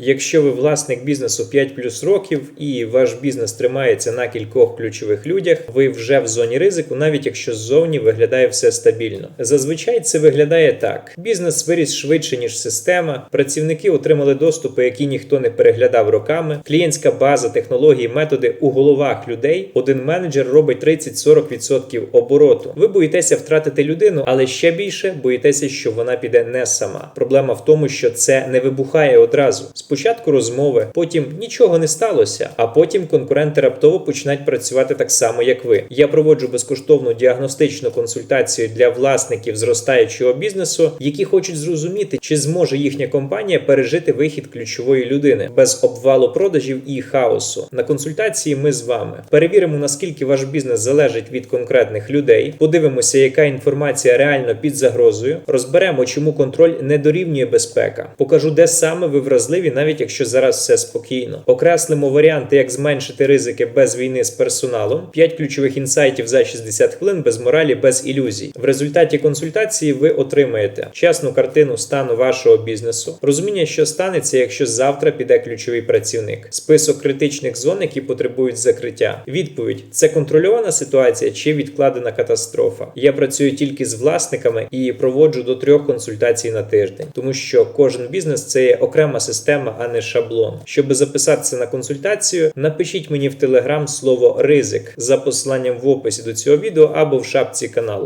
Якщо ви власник бізнесу 5 плюс років і ваш бізнес тримається на кількох ключових людях, ви вже в зоні ризику, навіть якщо ззовні виглядає все стабільно. Зазвичай це виглядає так: бізнес виріс швидше ніж система, працівники отримали доступи, які ніхто не переглядав роками. Клієнтська база, технології, методи у головах людей. Один менеджер робить 30-40% обороту. Ви боїтеся втратити людину, але ще більше боїтеся, що вона піде не сама. Проблема в тому, що це не вибухає одразу. Спочатку розмови, потім нічого не сталося, а потім конкуренти раптово починають працювати так само, як ви. Я проводжу безкоштовну діагностичну консультацію для власників зростаючого бізнесу, які хочуть зрозуміти, чи зможе їхня компанія пережити вихід ключової людини без обвалу продажів і хаосу. На консультації ми з вами перевіримо, наскільки ваш бізнес залежить від конкретних людей. Подивимося, яка інформація реально під загрозою. Розберемо, чому контроль не дорівнює безпека. Покажу, де саме ви вразливі, навіть якщо зараз все спокійно. Окреслимо варіанти, як зменшити ризики без війни з персоналом. 5 ключових інсайтів за 60 хвилин без моралі, без ілюзій. В результаті консультації ви отримаєте чесну картину стану вашого бізнесу, розуміння, що станеться, якщо завтра піде ключовий працівник, список критичних зон, які потребують закриття. Відповідь: це контрольована ситуація чи відкладена катастрофа. Я працюю тільки з власниками і проводжу до трьох консультацій на тиждень, тому що кожен бізнес це є окрема система, а не шаблон. Щоб записатися на консультацію, напишіть мені в телеграм слово ризик за посиланням в описі до цього відео або в шапці каналу.